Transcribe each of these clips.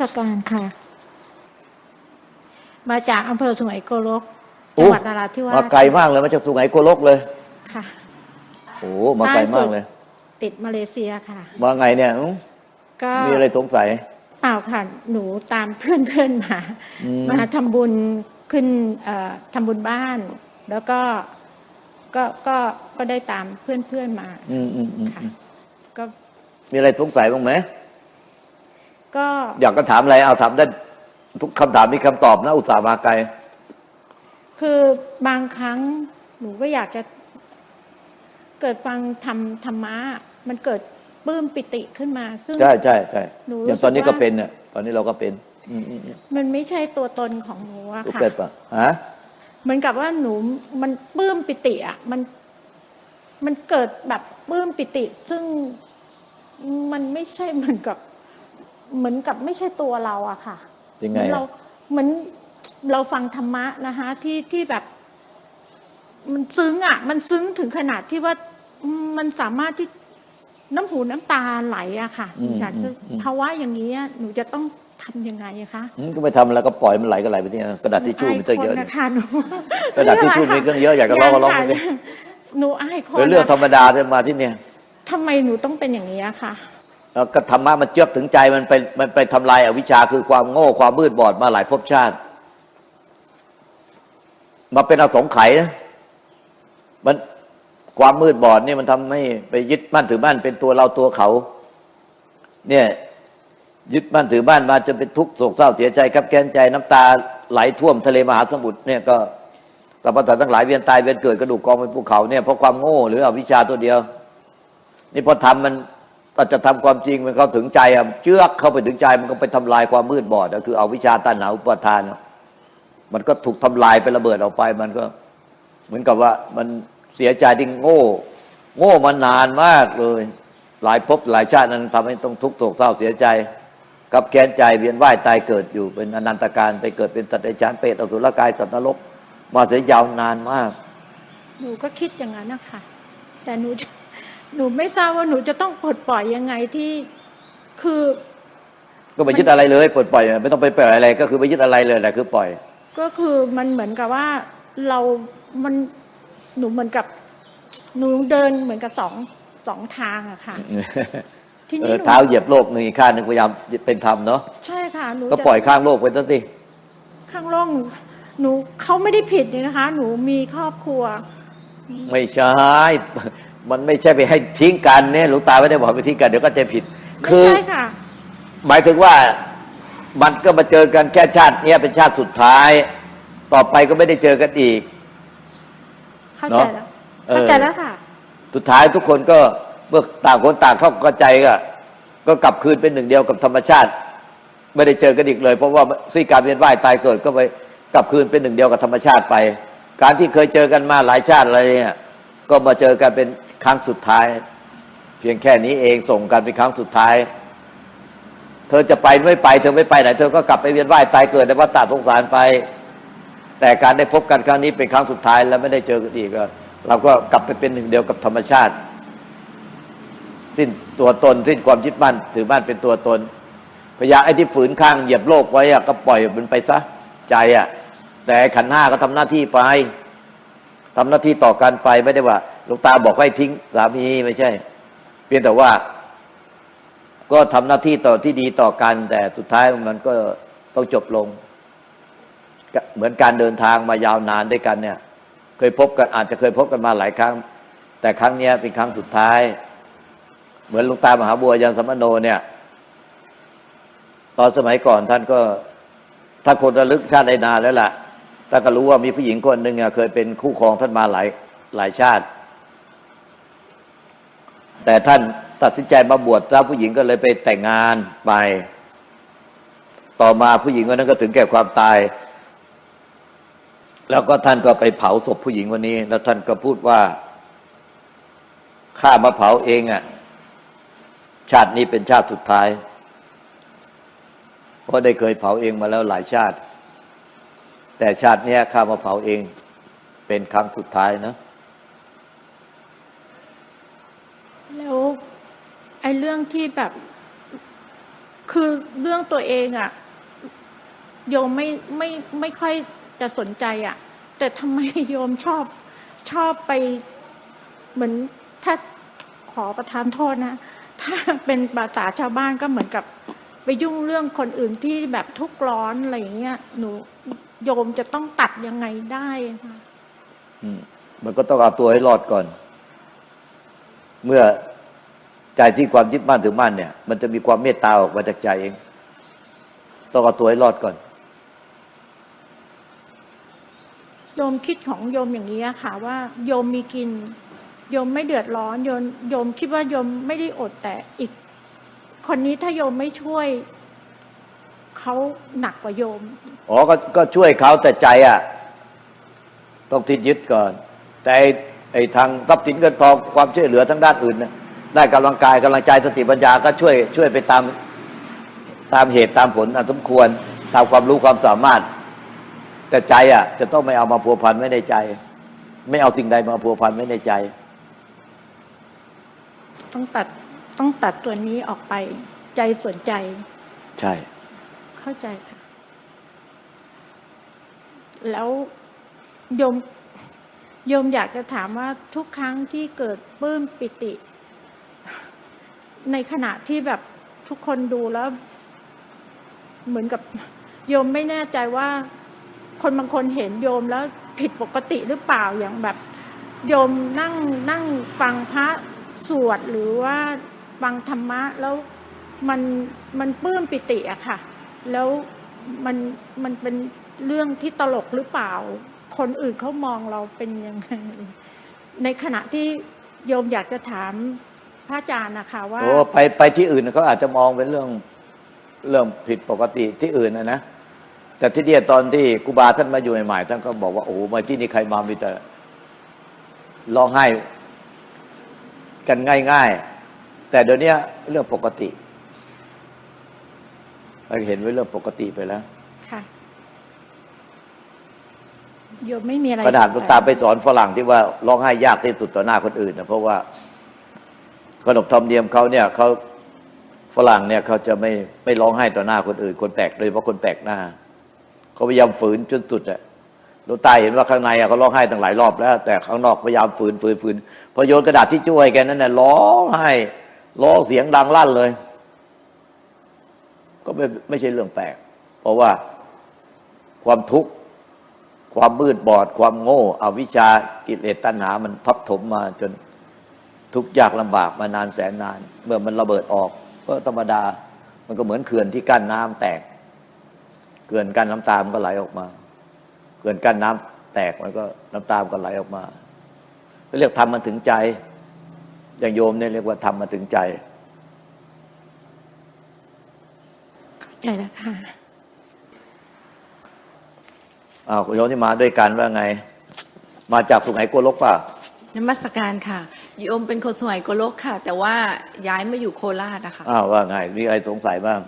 มัสการค่ะ มาจากอำเภอสุไหงโกลกโอ้จังหวัดนราธิวาสมาไกลมากเลยมาจากสุไหงโกลกเลยค่ะโอ้มาไกลมากเลย ติดมาเลเซียค่ะมาไงเนี่ยอื้อก็มีอะไรสงสัยเปล่าค่ะ หนูตามเพื่อนเพื่อนๆมาอืมมาทำบุญขึ้นเอ่อทำบุญบ้าน แล้วก็ก็ก็ก็ได้ตามเพื่อนเพื่อนๆมา อืมอืมอืมค่ะอืมก็มีอะไรสงสัยบ้างไหม ก็ อยากก็ถามอะไรเอาถามได้ทุกคำถามมีคำตอบนะ อุตส่าห์มาไกล คือบางครั้งหนูก็อยากจะ เกิดฟังธรรมธรรมะมันเกิดปลื้มปิติขึ้นมา ซึ่ง ใช่ใช่ใช่หนูอย่างตอนนี้รู้สึก็กว่า เป็นเนี่ยตอนนี้เราก็เป็นอืมอืมอืมมันไม่ใช่ตัวตนของหนูอะรู้ค่ะเป็นปะฮะเหมือนกับว่าหนูมันปลื้มปิติอะมัน มันเกิดแบบปลื้มปิติ ซึ่งมันไม่ใช่เหมือนกับ เหมือนกับไม่ใช่ตัวเราอะค่ะยังไงเหมือนเราอะเหมือนเราฟังธรรมะนะคะ ที่ที่แบบ มันซึ้งอะมันซึ้งถึงขนาดที่ว่าอืมมันสามารถที่น้ำหูน้ำตาไหลอะค่ะอืมอยากจะอืมอืมภาวะอย่างนี้อะหนูจะต้องทำยังไงอะคะอืมก็ไม่ทำแล้วก็ปล่อยมันไหลก็ไหลไปที่นั่นกระดาษทิชชู่มีตั้งเยอะหนูาคนนะคะหนูกระดาษทิชชู่มีตั้งเยอะอยากจะร้องก็ร้องไปสิยังค่ะหนูอายคนเป็นเรื่องธรรมนะดาที่มาที่เนี่ยทำไมหนูต้องเป็นอย่างนี้อะคะแล้ว ก็ธรรมะมันเจือกถึงใจมันไปมันไปทำลายอวิชชาคือความโง่ความมืดบอดมาหลายภพชาติ มาเป็นอสงไขยนะมันความมืดบอดเนี่ยมันทำให้ไปยึดมั่นถือมั่นเป็นตัวเราตัวเขา เนี่ย ยึดมั่นถือมั่นมาจนเป็นทุกข์โศกเศร้าเสียใจครับแค้นใจน้ำตาไหลท่วมทะเลมหาสมุทรเนี่ยก็สรรพสัตว์ทั้งหลายเวียนตายเวียนเกิดกระดูกกองเป็นภูเขาเนี่ยเพราะความโง่หรืออวิชชาตัวเดียว นี่พอทำมัน เราจะทำความจริงมันเข้าถึงใจอะเจือกเข้าไปถึงใจมันก็ไปทำลายความมืดบอดอะคือเอาวิชาตัณหาอุปทาน มันก็ถูกทำลายไประเบิดออกไป มันก็เหมือนกับว่ามันเสียใจที่โง่ โง่มานานมากเลย หลายภพหลายชาตินั้นทำให้ต้องทุกข์โศกเศร้าเสียใจ กับแค้นใจเวียนว่ายตายเกิดอยู่เป็นอนันตการไปเกิดเป็นตัตว์เดรัจฉานเปรตอสุรกายสัตว์นรกมาเสียยาวนานมาก หนูก็คิดอย่างนั้นนะคะแต่หนู หนูไม่ทราบว่าหนูจะต้องปลดปล่อยยังไงที่คือก็ไปยึดอะไรเลยปลดปล่อยไม่ต้องไปปล่อยอะไร ก็คือไปยึดอะไรเลยแหละคือปล่อย ก็คือมันเหมือนกับว่าเรามันหนูเหมือนกับ หนูเดินเหมือนกับสองสองทางอะค่ะทีเอนี้อหนูเท้าเหยียบโลกหนึ่งอีกข้างหนึ่งพยายามเป็นธรรมเนาะใช่ค่ะหนูก็จะปล่อยข้างโลกไปซะสิข้างล่องหนูหนูเขาไม่ได้ผิดเลยนะคะ หนูมีครอบครัว ไม่ใช่ มันไม่ใช่ไปให้ทิ้งกันเนี่ยหลวงตาไม่ได้บอกไปทิ้งกันเดี๋ยวก็จะผิด ไม่คือใช่ค่ะ หมายถึงว่ามันก็มาเจอกันแค่ชาติเนี้ยเป็นชาติสุดท้าย ต่อไปก็ไม่ได้เจอกันอีก เข้าเนใจอะแล้วเออเข้าใจแล้วค่ะ สุดท้ายทุกคนก็เมื่อต่างคนต่างเข้าใจก็ก็กลับคืนเป็นหนึ่งเดียวกับธรรมชาติ ไม่ได้เจอกันอีกเลย เพราะว่าซี่การเวียนว่ายตายเกิดก็ไปกลับคืนเป็นหนึ่งเดียวกับธรรมชาติไป การที่เคยเจอกันมาหลายชาติอะไรเนี่ยก็มาเจอกันเป็น ครั้งสุดท้าย เพียงแค่นี้เองส่งกันเป็นครั้งสุดท้าย เธอจะไปไม่ไปเธอไม่ไปไหนเธอก็กลับไปเวียนว่ายตายเกิดในวัฏฏะสงสารไป แต่การได้พบกันครั้งนี้เป็นครั้งสุดท้ายแล้วไม่ได้เจอกันอีกเราก็กลับไปเป็นหนึ่งเดียวกับธรรมชาติ สิ้นตัวตนสิ้นความยึดมั่นถือมั่นเป็นตัวตนพยาไอ้ที่ฝืนข้างเหยียบโลกไว้อะก็ปล่อยมันไปซะใจอะแต่ขันห้าก็ทำหน้าที่ไปทำหน้าที่ต่อกันไปไม่ได้ว่า ลวงตาบอกให้ทิ้งสามีไม่ใช่ เพียงแต่ว่า ก็ทำหน้าที่ต่อที่ดีต่อกัน แต่สุดท้ายมันก็ต้องจบลง เหมือนการเดินทางมายาวนานด้วยกันเนี่ย เคยพบกันอาจจะเคยพบกันมาหลายครั้ง แต่ครั้งนี้เป็นครั้งสุดท้าย เหมือนหลุงตามหาบัวยันสมโนเนี่ย ตอนสมัยก่อนท่านก็ถ้าคนระลึกชาติได้นานแล้วล่ะท่านก็รู้ว่ามีผู้หญิงคนหนึ่งอะเคยเป็นคู่ครองท่านมาหลายหลายชาติ แต่ท่านตัดสินใจมาบวชแล้วผู้หญิงก็เลยไปแต่งงานไป ต่อมาผู้หญิงคนนั้นก็ถึงแก่ความตาย แล้วก็ท่านก็ไปเผาศพผู้หญิงคนนี้ แล้วท่านก็พูดว่าข้ามาเผาเองอะ่ะ ชาตินี้เป็นชาติสุดท้าย เพราะได้เคยเผาเองมาแล้วหลายชาติ แต่ชาติเนี้ยข้ามาเผาเองเป็นครั้งสุดท้ายนะ แล้วไอ้เรื่องที่แบบ คือเรื่องตัวเองอะ่ะ โยมไม่ไม่ไม่ค่อยจะสนใจอะ่ะ แต่ทำไมโยมชอบชอบไปเหมือนถ้าขอประทานโทษนะ ถ้าเป็นภาษาชาวบ้านก็เหมือนกับไปยุ่งเรื่องคนอื่นที่แบบทุกข์ร้อนอะไรอย่างเงี้ยหนูโยมจะต้องตัดยังไงได้คะอืมมันก็ต้องเอาตัวให้รอดก่อน เมื่อ ใจที่ความยึดมั่นถือมั่นเนี่ย มันจะมีความเมตตาออกมาจากใจเอง ต้องเอาตัวให้รอดก่อน โยมคิดของโยมอย่างนี้อะค่ะ ว่าโยมมีกิน โยมไม่เดือดร้อนโยมโยมคิดว่าโยมไม่ได้อดแต่อีก คนนี้ถ้าโยมไม่ช่วยเขาหนักกว่าโยม อ๋อ ก็ก็ช่วยเขาแต่ใจอะ ต้องทิ้ยึดก่อน แต่ไอ้ไอ้ทางทรัพย์สินเงินทองความช่วยเหลือทั้งด้านอื่นนะ ได้กำลังกายกำลังใจสติปัญญาก็ช่วยช่วยไปตามตามเหตุตามผลอันสมควรตามความรู้ความสามารถ แต่ใจอะ จะต้องไม่เอามาพัวพันไว้ในใจ ไม่เอาสิ่งใดมาพัวพันไว้ในใจ ต้องตัดต้องตัดตัวนี้ออกไป ใจส่วนใจ ใช่ เข้าใจค่ะ แล้วโยมโยมอยากจะถามว่าทุกครั้งที่เกิดปลื้มปิติ ในขณะที่แบบทุกคนดูแล้ว เหมือนกับโยมไม่แน่ใจว่า คนบางคนเห็นโยมแล้วผิดปกติหรือเปล่าอย่างแบบ โยมนั่งนั่งฟังพระสวดหรือว่าฟังธรรมะแล้วมันมันปลื้มปิติอะค่ะ แล้วมันมันเป็นเรื่องที่ตลกหรือเปล่า คนอื่นเขามองเราเป็นยังไงในขณะที่โยมอยากจะถาม พระอาจารย์นะคะว่าโอ้ไปไปที่อื่นเขาอาจจะมองเป็นเรื่องเรื่องผิดปกติที่อื่นนะนะแต่ที่เนี่ยตอนที่ครูบาท่านมาอยู่ใหม่ๆท่านก็บอกว่าโอ้โหมาที่นี่ใครมามีแต่ร้องไห้กันง่าย ๆ แต่เดี๋ยวนี้เรื่องปกติเราเห็นไว้เรื่องปกติไปแล้วค่ะโยมไม่มีอะไรขนาดหลวงตาไปสงสัยสอนฝรั่งที่ว่าร้องไห้ยากที่สุดต่อหน้าคนอื่นนะเพราะว่า ขนบธรรมเนียมเขาเนี่ยเขาฝรั่งเนี่ยเขาจะไม่ไม่ร้องไห้ต่อหน้าคนอื่น คนแปลกโดยเฉพาะคนแปลกหน้าเขาพยายามฝืนจนสุดอะหลวงตาเห็นว่าข้างในอะเขาร้องไห้ตั้งหลายรอบแล้ว แต่ข้างนอกพยายามฝืนฝืนฝืนพอโยนกระดาษที่ช่วยแกนั้นน่ะร้องไห้ร้องเสียงดังลั่นเลย ก็ไม่ไม่ใช่เรื่องแปลก เพราะว่าความทุกข์ความมืดบอด ความโง่อวิชากิเลสตัณหา มันทับถมมาจน ทุกข์ยากลำบากมานานแสนนาน เมื่อมันระเบิดออกก็ธรรมดา มันก็เหมือนเขื่อนที่กั้นน้ำแตกเขื่อนกั้นน้ำตามนก็ไหลออกมาเขื่อนกั้นน้ำแตกมันก็น้ำตามนก็ไหลออกมาเรียกทำมันถึงใจ อย่างโยมเนี่ยเรียกว่าทำมาถึงใจใช่แล้วค่ะอ้าวคุณโยมที่มาด้วยกันว่าไง มาจากสุไหงโกลกป่ะนมัสการค่ะ โยมเป็นคนสมัยโกลกค่ะ แต่ว่าย้ายมาอยู่โคราชนะคะอ้าวว่าไงมีอะไรสงสัยบ้าง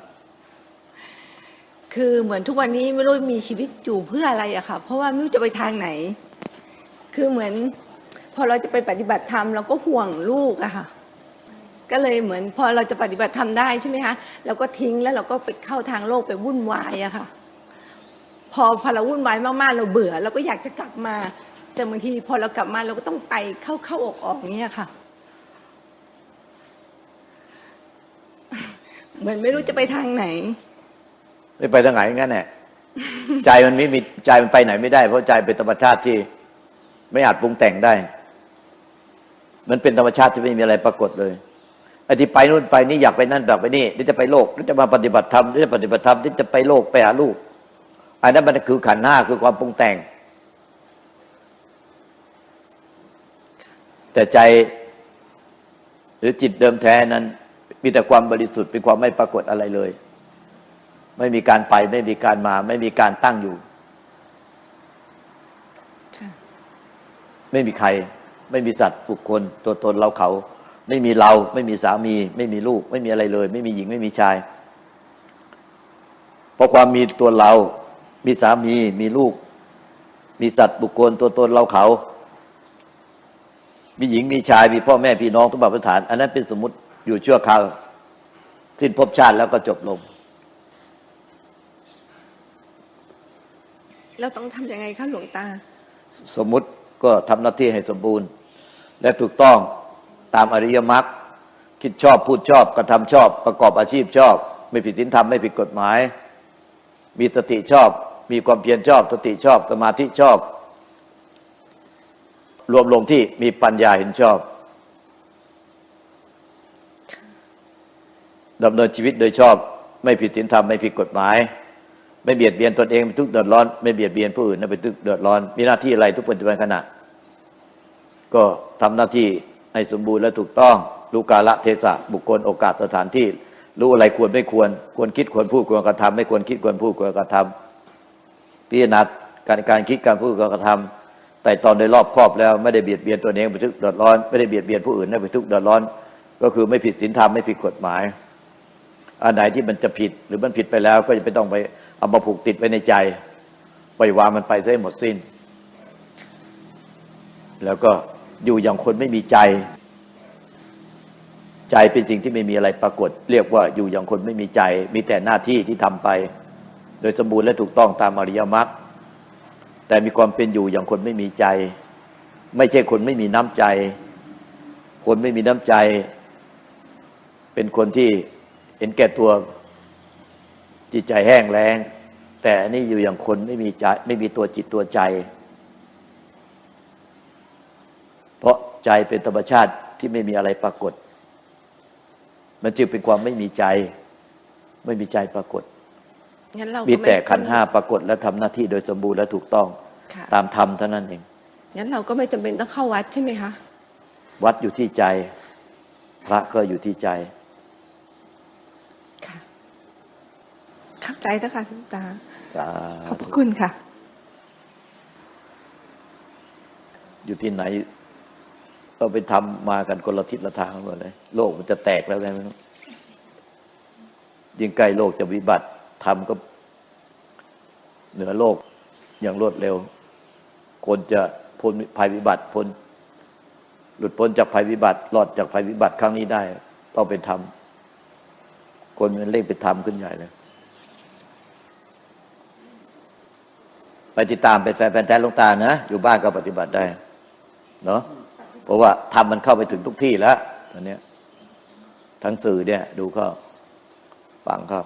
คือเหมือนทุกวันนี้ไม่รู้มีชีวิตอยู่เพื่ออะไรอะค่ะ เพราะว่าไม่รู้จะไปทางไหน คือเหมือน พอเราจะไปปฏิบัติธรรมเราก็ห่วงลูกอะค่ะ ก็เลยเหมือนพอเราจะปฏิบัติธรรมได้ใช่ไหมคะเราก็ทิ้งแล้วเราก็ไปเข้าทางโลกไปวุ่นวายอะค่ะ พอพอเราวุ่นวายมากๆเราเบื่อเราก็อยากจะกลับมา แต่บางทีพอเรากลับมาเราก็ต้องไปเข้าเข้าออกออกเนี้ยค่ะ เหมือนไม่รู้จะไปทางไหน ไม่ไปทางไหนงั้นแหละใจมันไม่มีใจมันไปไหนไม่ได้ เพราะใจเป็นธรรมชาติที่ ไม่อาจปรุงแต่งได้ มันเป็นธรรมชาติที่ไม่มีอะไรปรากฏเลยไอ้ที่ไปนู่นไปนี่อยากไปนั่นอยากไปนี่นี่จะไปโลกนี่จะมาปฏิบัติธรรมนี่จะปฏิบัติธรรมนี่จะไปโลกไปหาลูกอันนั้นมันคือขันห้าคือความปรุงแต่ง แต่ใจหรือจิตเดิมแท้นั้น มีแต่ความบริสุทธิ์เป็นความไม่ปรากฏอะไรเลย ไม่มีการไปไม่มีการมา ไม่มีการตั้งอยู่ค่ะไม่มีใคร ไม่มีสัตว์บุคคล ตัวตนเราเขา ไม่มีเรา ไม่มีสามี ไม่มีลูก ไม่มีอะไรเลย ไม่มีหญิงไม่มีชายเพราะความมีตัวเรา มีสามี มีลูก มีสัตว์บุคคลตัวตนเราเขา มีหญิงมีชายมีพ่อแม่พี่น้องทุกแบบสถาน อันนั้นเป็นสมมติอยู่ชั่วคราวสิ้นภพชาติแล้วก็จบลง เราต้องทำยังไงคะหลวงตา สมมุติก็ทำหน้าที่ให้สมบูรณ์ และถูกต้องตามอริยมรรคคิดชอบพูดชอบกระทำชอบ ประกอบอาชีพชอบ ไม่ผิดศีลธรรมไม่ผิดกฎหมาย มีสติชอบ มีความเพียรชอบ สติชอบสมาธิชอบ รวมลงที่มีปัญญาเห็นชอบดำเนินชีวิตโดยชอบ ไม่ผิดศีลธรรมไม่ผิดกฎหมาย ไม่เบียดเบียนตนเองเป็นทุกข์เดือดร้อน ไม่เบียดเบียนผู้อื่นนะเป็นทุกข์เดือดร้อน มีหน้าที่อะไรทุกปัจจุบันขณะ ก็ทำหน้าที่ให้สมบูรณ์และถูกต้องรู้กาละเทศะบุคคลโอกาสสถานที่ รู้อะไรควรไม่ควร ควรคิดควรพูดควรกระทำไม่ควรคิดควรพูดควรกระทำพิจารณาการการคิดการพูดการกระทำ แต่ตอนโดยรอบครอบแล้วไม่ได้เบียดเบียนตัวเองเป็นทุกข์เดือดร้อนไม่ได้เบียดเบียนผู้อื่นให้เป็นทุกข์เดือดร้อน ก็คือไม่ผิดศีลธรรมไม่ผิดกฎหมายอันไหนที่มันจะผิดหรือมันผิดไปแล้ว ก็จะไม่ต้องไปเอามาผูกติดไว้ในใจปล่อยวางมันไปซะให้หมดสิ้น แล้วก็อยู่อย่างคนไม่มีใจ ใจเป็นสิ่งที่ไม่มีอะไรปรากฏ เรียกว่าอยู่อย่างคนไม่มีใจ มีแต่หน้าที่ที่ทำไป โดยสมบูรณ์และถูกต้องตามอริยมรรค แต่มีความเป็นอยู่อย่างคนไม่มีใจ ไม่ใช่คนไม่มีน้ำใจ คนไม่มีน้ำใจ เป็นคนที่เห็นแก่ตัวจิตใจแห้งแล้ง แต่อันนี้อยู่อย่างคนไม่มีใจไม่มีตัวจิตตัวใจ เพราะใจเป็นธรรมชาติที่ไม่มีอะไรปรากฏ มันจึงเป็นความไม่มีใจ ไม่มีใจปรากฏ งั้นเรามีก็ไแต่ขันธ์ห้าปรากฏและทำหน้าที่โดยสมบูรณ์และถูกต้องค่ะตามธรรมเท่านั้นเอง งั้นเราก็ไม่จำเป็นต้องเข้าวัดใช่ไหมคะวัดอยู่ที่ใจ พระก็อยู่ที่ใจ ค่ะ เข้าใจแล้วค่ะหลวงตาสาขอบพธุระคุณค่ะ อยู่ที่ไหน ก็ไปทำมากันคนละทิศละทางหมดเลย โลกมันจะแตกแล้วไงไม่รู้ยิ่งใกล้โลกจะวิบัติ ทำก็เหนือโลกอย่างรวดเร็ว คนจะพ้นภัยวิบัติพ้นหลุดพ้นจากภัยวิบัติรอดจากภัยวิบัติครั้งนี้ได้ ต้องเป็นธรรมคนมันเร่งเป็นธรรมขึ้นใหญ่เลยไปติดตามเป็นแฟนแฟนแท้ลงตานะ อยู่บ้านก็ปฏิบัติได้ เนาะเพราะว่าทำมันเข้าไปถึงทุกที่แล้วตอนนี้ทั้งสื่อเนี่ย ดูเข้าฟังเข้า